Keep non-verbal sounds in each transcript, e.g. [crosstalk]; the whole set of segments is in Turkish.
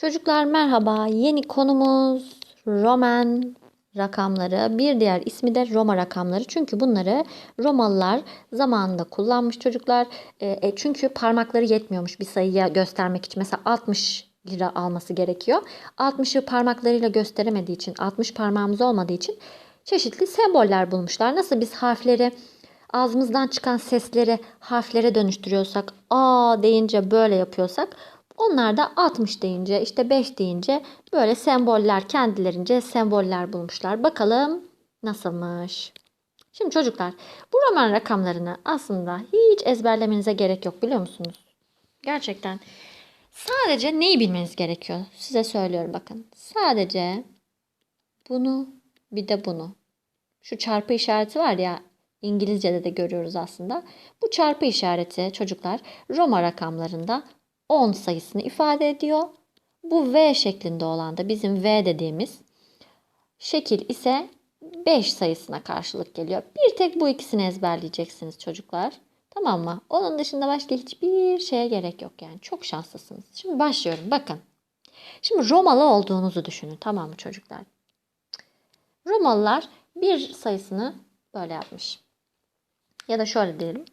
Çocuklar merhaba. Yeni konumuz Roman rakamları. Bir diğer ismi de Roma rakamları. Çünkü bunları Romalılar zamanında kullanmış çocuklar. E, e, çünkü parmakları yetmiyormuş bir sayıya göstermek için. Mesela 60 lira alması gerekiyor. 60'ı parmaklarıyla gösteremediği için, 60 parmağımız olmadığı için çeşitli semboller bulmuşlar. Nasıl biz harfleri ağzımızdan çıkan sesleri harflere dönüştürüyorsak, a deyince böyle yapıyorsak onlar da 60 deyince işte 5 deyince böyle semboller kendilerince semboller bulmuşlar. Bakalım nasılmış. Şimdi çocuklar bu roman rakamlarını aslında hiç ezberlemenize gerek yok biliyor musunuz? Gerçekten sadece neyi bilmeniz gerekiyor? Size söylüyorum bakın. Sadece bunu bir de bunu. Şu çarpı işareti var ya İngilizce'de de görüyoruz aslında. Bu çarpı işareti çocuklar Roma rakamlarında 10 sayısını ifade ediyor. Bu V şeklinde olan da bizim V dediğimiz şekil ise 5 sayısına karşılık geliyor. Bir tek bu ikisini ezberleyeceksiniz çocuklar. Tamam mı? Onun dışında başka hiçbir şeye gerek yok yani. Çok şanslısınız. Şimdi başlıyorum. Bakın. Şimdi Romalı olduğunuzu düşünün. Tamam mı çocuklar? Romalılar bir sayısını böyle yapmış. Ya da şöyle diyelim.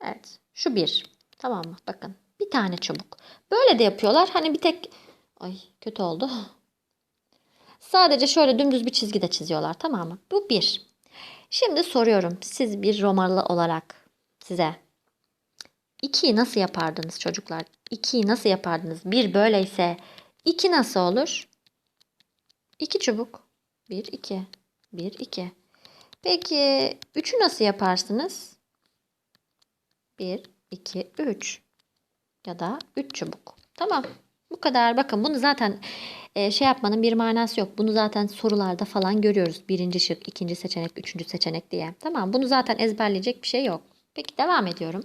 Evet. Şu bir. Tamam mı? Bakın. Bir tane çubuk. Böyle de yapıyorlar. Hani bir tek... Ay kötü oldu. [laughs] Sadece şöyle dümdüz bir çizgi de çiziyorlar. Tamam mı? Bu bir. Şimdi soruyorum. Siz bir Romalı olarak size. İkiyi nasıl yapardınız çocuklar? İkiyi nasıl yapardınız? Bir böyleyse iki nasıl olur? İki çubuk. Bir, iki. Bir, iki. Peki üçü nasıl yaparsınız? Bir, iki, üç ya da 3 çubuk. Tamam. Bu kadar. Bakın bunu zaten e, şey yapmanın bir manası yok. Bunu zaten sorularda falan görüyoruz. Birinci şık, ikinci seçenek, üçüncü seçenek diye. Tamam. Bunu zaten ezberleyecek bir şey yok. Peki devam ediyorum.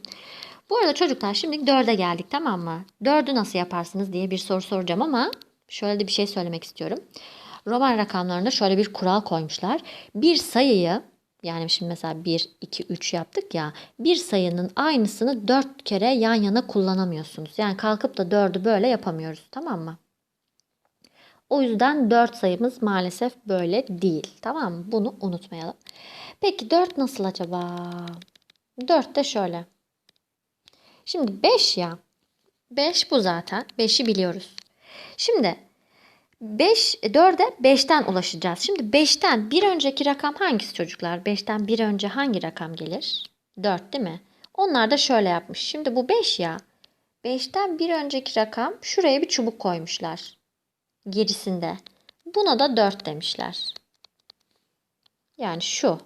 Bu arada çocuklar şimdi dörde geldik tamam mı? Dördü nasıl yaparsınız diye bir soru soracağım ama şöyle de bir şey söylemek istiyorum. Roman rakamlarında şöyle bir kural koymuşlar. Bir sayıyı yani şimdi mesela 1, 2, 3 yaptık ya. Bir sayının aynısını 4 kere yan yana kullanamıyorsunuz. Yani kalkıp da 4'ü böyle yapamıyoruz. Tamam mı? O yüzden 4 sayımız maalesef böyle değil. Tamam mı? Bunu unutmayalım. Peki 4 nasıl acaba? 4 de şöyle. Şimdi 5 ya. 5 bu zaten. 5'i biliyoruz. Şimdi 5, 4'e 5'ten ulaşacağız. Şimdi 5'ten bir önceki rakam hangisi çocuklar? 5'ten bir önce hangi rakam gelir? 4 değil mi? Onlar da şöyle yapmış. Şimdi bu 5 ya. 5'ten bir önceki rakam şuraya bir çubuk koymuşlar. Gerisinde. Buna da 4 demişler. Yani şu.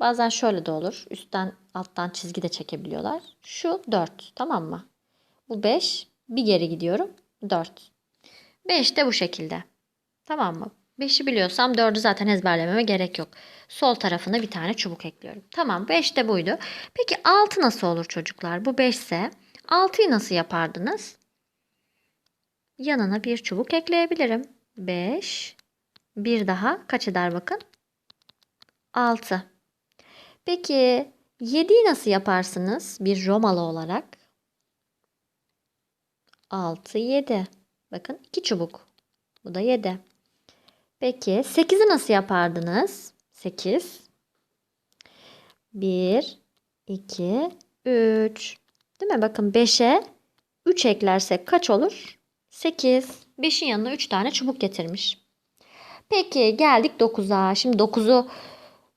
Bazen şöyle de olur. Üstten alttan çizgi de çekebiliyorlar. Şu 4. Tamam mı? Bu 5. Bir geri gidiyorum. 4. 5 de bu şekilde. Tamam mı? 5'i biliyorsam 4'ü zaten ezberlememe gerek yok. Sol tarafına bir tane çubuk ekliyorum. Tamam 5 de buydu. Peki 6 nasıl olur çocuklar? Bu 5 ise 6'yı nasıl yapardınız? Yanına bir çubuk ekleyebilirim. 5. Bir daha kaç eder bakın? 6. Peki 7'yi nasıl yaparsınız bir Romalı olarak? 6, 7. Bakın 2 çubuk. Bu da 7. Peki 8'i nasıl yapardınız? 8. 1, 2, 3. Değil mi? Bakın 5'e 3 eklersek kaç olur? 8. 5'in yanına 3 tane çubuk getirmiş. Peki geldik 9'a. Şimdi 9'u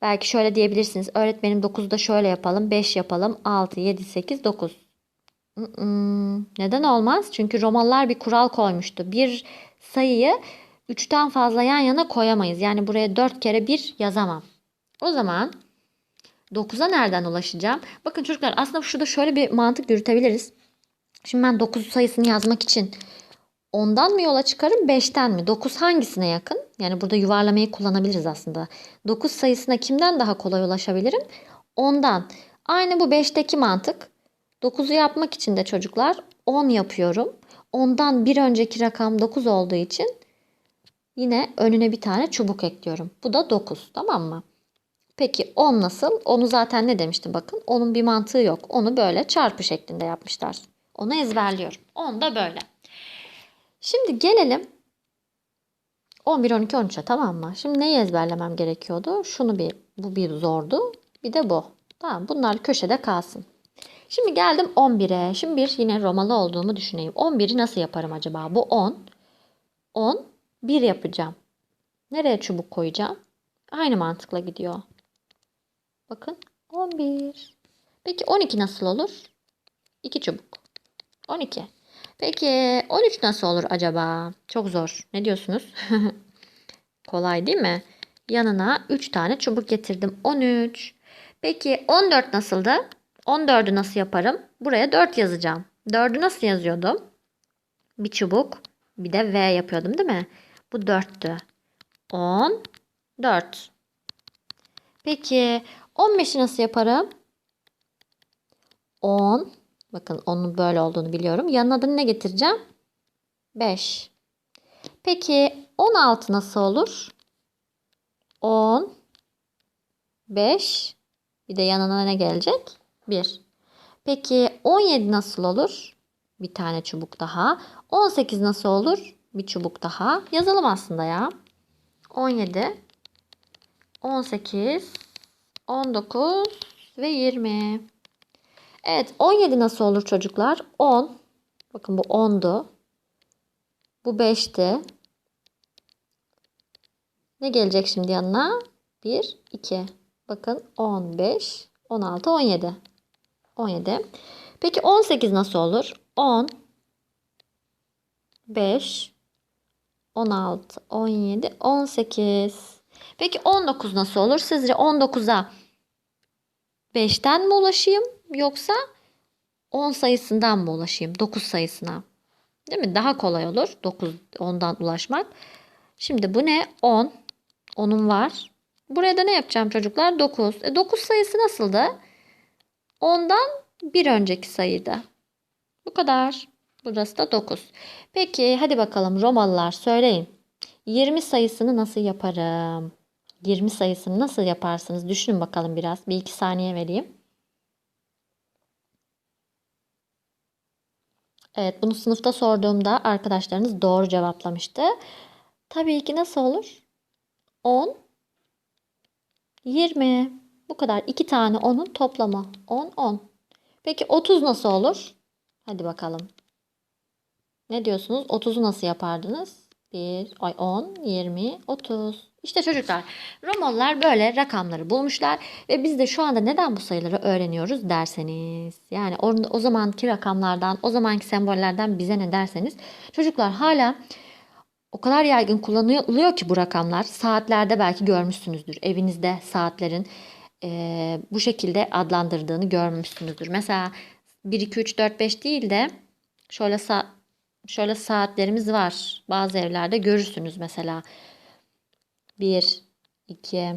belki şöyle diyebilirsiniz. Öğretmenim 9'u da şöyle yapalım. 5 yapalım. 6, 7, 8, 9. Neden olmaz? Çünkü Romalılar bir kural koymuştu. Bir sayıyı 3'ten fazla yan yana koyamayız. Yani buraya 4 kere 1 yazamam. O zaman 9'a nereden ulaşacağım? Bakın çocuklar aslında şurada şöyle bir mantık yürütebiliriz. Şimdi ben 9 sayısını yazmak için ondan mı yola çıkarım 5'ten mi? 9 hangisine yakın? Yani burada yuvarlamayı kullanabiliriz aslında. 9 sayısına kimden daha kolay ulaşabilirim? Ondan. Aynı bu 5'teki mantık. 9'u yapmak için de çocuklar 10 yapıyorum. Ondan bir önceki rakam 9 olduğu için yine önüne bir tane çubuk ekliyorum. Bu da 9 tamam mı? Peki 10 nasıl? Onu zaten ne demiştim bakın. Onun bir mantığı yok. Onu böyle çarpı şeklinde yapmışlar. Onu ezberliyorum. 10 da böyle. Şimdi gelelim 11, 12, 13'e tamam mı? Şimdi neyi ezberlemem gerekiyordu? Şunu bir, bu bir zordu. Bir de bu. Tamam bunlar köşede kalsın. Şimdi geldim 11'e. Şimdi bir yine Romalı olduğumu düşüneyim. 11'i nasıl yaparım acaba? Bu 10. 10. 1 yapacağım. Nereye çubuk koyacağım? Aynı mantıkla gidiyor. Bakın 11. Peki 12 nasıl olur? 2 çubuk. 12. Peki 13 nasıl olur acaba? Çok zor. Ne diyorsunuz? [laughs] Kolay değil mi? Yanına 3 tane çubuk getirdim. 13. Peki 14 nasıldı? 14'ü nasıl yaparım? Buraya 4 yazacağım. 4'ü nasıl yazıyordum? Bir çubuk, bir de V yapıyordum değil mi? Bu 4'tü. 10, 4. Peki 15'i nasıl yaparım? 10. Bakın onun böyle olduğunu biliyorum. Yanına da ne getireceğim? 5. Peki 16 nasıl olur? 10 5 bir de yanına ne gelecek? 1. Peki 17 nasıl olur? Bir tane çubuk daha. 18 nasıl olur? Bir çubuk daha. Yazalım aslında ya. 17 18 19 ve 20. Evet 17 nasıl olur çocuklar? 10. Bakın bu 10'du. Bu 5'ti. Ne gelecek şimdi yanına? 1, 2. Bakın 15, 16, 17. 17. Peki 18 nasıl olur? 10, 5, 16, 17, 18. Peki 19 nasıl olur? Sizce 19'a 5'ten mi ulaşayım yoksa 10 sayısından mı ulaşayım? 9 sayısına. Değil mi? Daha kolay olur 9 10'dan ulaşmak. Şimdi bu ne? 10. 10'um var. Buraya da ne yapacağım çocuklar? 9. E 9 sayısı nasıldı? 10'dan bir önceki sayıydı. Bu kadar. Burası da 9. Peki hadi bakalım Romalılar söyleyin. 20 sayısını nasıl yaparım? 20 sayısını nasıl yaparsınız? Düşünün bakalım biraz. Bir iki saniye vereyim. Evet bunu sınıfta sorduğumda arkadaşlarınız doğru cevaplamıştı. Tabii ki nasıl olur? 10, 20. Bu kadar. iki tane 10'un toplamı. 10, 10. Peki 30 nasıl olur? Hadi bakalım. Ne diyorsunuz? 30'u nasıl yapardınız? 1, ay 10, 20, 30. İşte çocuklar Romalılar böyle rakamları bulmuşlar ve biz de şu anda neden bu sayıları öğreniyoruz derseniz. Yani o, o zamanki rakamlardan, o zamanki sembollerden bize ne derseniz çocuklar hala o kadar yaygın kullanılıyor ki bu rakamlar. Saatlerde belki görmüşsünüzdür. Evinizde saatlerin e, bu şekilde adlandırdığını görmüşsünüzdür. Mesela 1, 2, 3, 4, 5 değil de şöyle sa şöyle saatlerimiz var. Bazı evlerde görürsünüz mesela. 1, 2,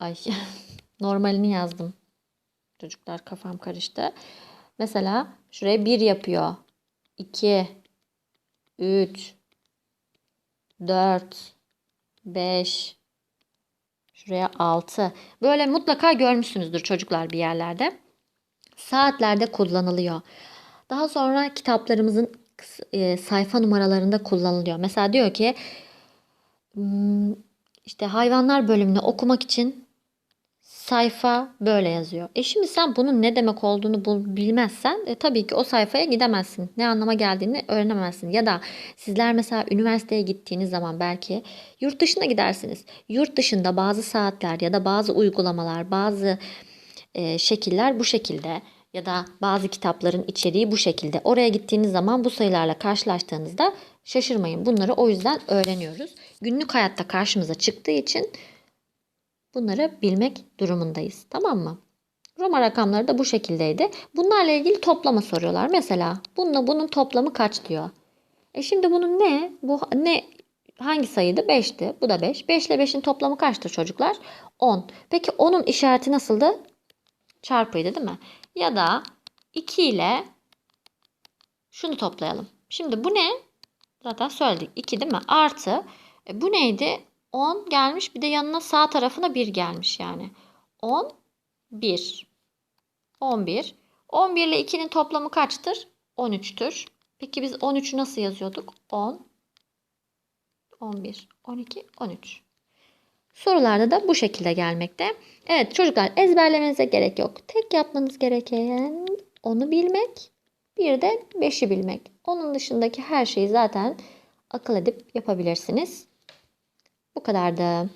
ay [laughs] normalini yazdım. Çocuklar kafam karıştı. Mesela şuraya 1 yapıyor. 2, 3, 4, 5, şuraya 6. Böyle mutlaka görmüşsünüzdür çocuklar bir yerlerde. Saatlerde kullanılıyor. Daha sonra kitaplarımızın e, sayfa numaralarında kullanılıyor. Mesela diyor ki hmm, işte hayvanlar bölümünü okumak için sayfa böyle yazıyor. E şimdi sen bunun ne demek olduğunu bilmezsen e, tabii ki o sayfaya gidemezsin. Ne anlama geldiğini öğrenemezsin. Ya da sizler mesela üniversiteye gittiğiniz zaman belki yurt dışına gidersiniz. Yurt dışında bazı saatler ya da bazı uygulamalar, bazı e, şekiller bu şekilde ya da bazı kitapların içeriği bu şekilde. Oraya gittiğiniz zaman bu sayılarla karşılaştığınızda şaşırmayın. Bunları o yüzden öğreniyoruz. Günlük hayatta karşımıza çıktığı için bunları bilmek durumundayız. Tamam mı? Roma rakamları da bu şekildeydi. Bunlarla ilgili toplama soruyorlar. Mesela bununla bunun toplamı kaç diyor. E şimdi bunun ne? Bu ne hangi sayıydı? 5'ti. Bu da 5. 5 ile 5'in toplamı kaçtır çocuklar? 10. Peki 10'un işareti nasıldı? Çarpıydı değil mi? Ya da 2 ile şunu toplayalım. Şimdi bu ne? Zaten söyledik. 2 değil mi? Artı. E bu neydi? 10 gelmiş bir de yanına sağ tarafına 1 gelmiş yani. 10, 1. 11. 11 ile 2'nin toplamı kaçtır? 13'tür. Peki biz 13'ü nasıl yazıyorduk? 10, 11, 12, 13. Sorularda da bu şekilde gelmekte. Evet çocuklar ezberlemenize gerek yok. Tek yapmanız gereken onu bilmek, bir de 5'i bilmek. Onun dışındaki her şeyi zaten akıl edip yapabilirsiniz. Bu kadardı.